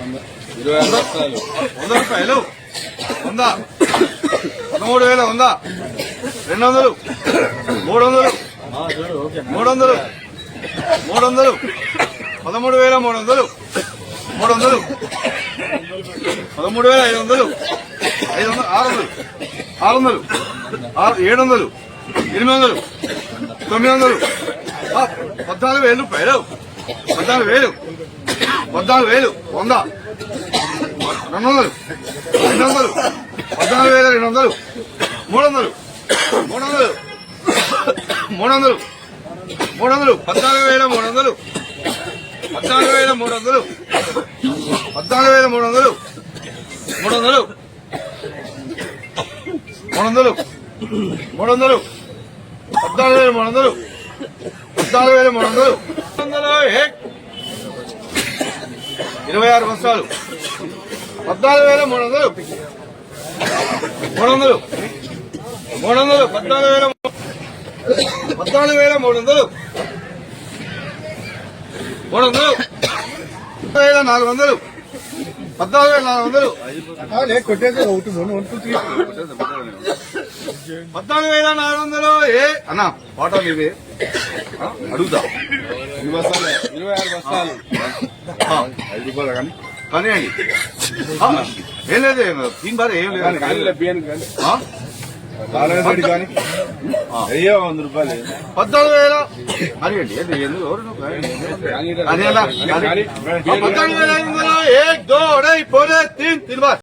ఇరవై బస్తాలు వంద రూపాయలు? వంద. పదమూడు వేల వంద. రెండు వందలు. మూడు వందలు. మూడు వందలు. మూడు వందలు. పదమూడు వేల మూడు వందలు. మూడు వందలు. పదమూడు వేల ఐదు వందలు. ఐదు వందలు. ఆరు వందలు. ఆరు వందలు. ఆరు ఏడు వందలు. ఎనిమిది వందలు. తొమ్మిది వందలు. పద్నాలుగు వేలు రూపాయలు. పద్నాలుగు వేలు. పద్నాలుగు వేలు వంద రెండు వందలు రెండు వందలు పద్నాలుగు వేల రెండు వందలు మూడు వందలు మూడు వందలు మూడు వందలు మూడు వందలు పద్నాలుగు వేల మూడు వందలు పద్నాలుగు వేల మూడు వందలు పద్నాలుగు వేల మూడు వందలు మూడు వందలు మూడు వందలు మూడు వందలు పద్నాలుగు వేల మూడు వందలు పద్నాలుగు వేల మూడు వందలు మూడు వందలు ఏ ఇరవై ఆరు బస్తాలు పద్నాలుగు వేల మూడు వందలు. మూడు వందలు. మూడు వందలు. పద్నాలుగు వేల పద్నాలుగు వేల మూడు వందలు. మూడు వందలు. వేల నాలుగు వందలు. పద్నాలుగు వేల నాలుగు వందలు. కొట్టేది ఒకటి రెండు వన్ టూ త్రీ. పద్నాలుగు వేల నాలుగు వందలు ఏ? అన్న పాట మీది అడుగుతా. ఎన్ని బస్తాలు ఇరవై ఆరు బస్తాలు ఐదు రూపాయలు కానీ. ఆ, ఏం లేదు దీని బాధ ఏం కానీ కానీ లేదు బియ్యానికి పద్నాలుగు వేల. అడిగండి పద్నాలుగు వేల ఐదు వందలు ఏక్ దో అడై పోరే తీన్ తిరువార్.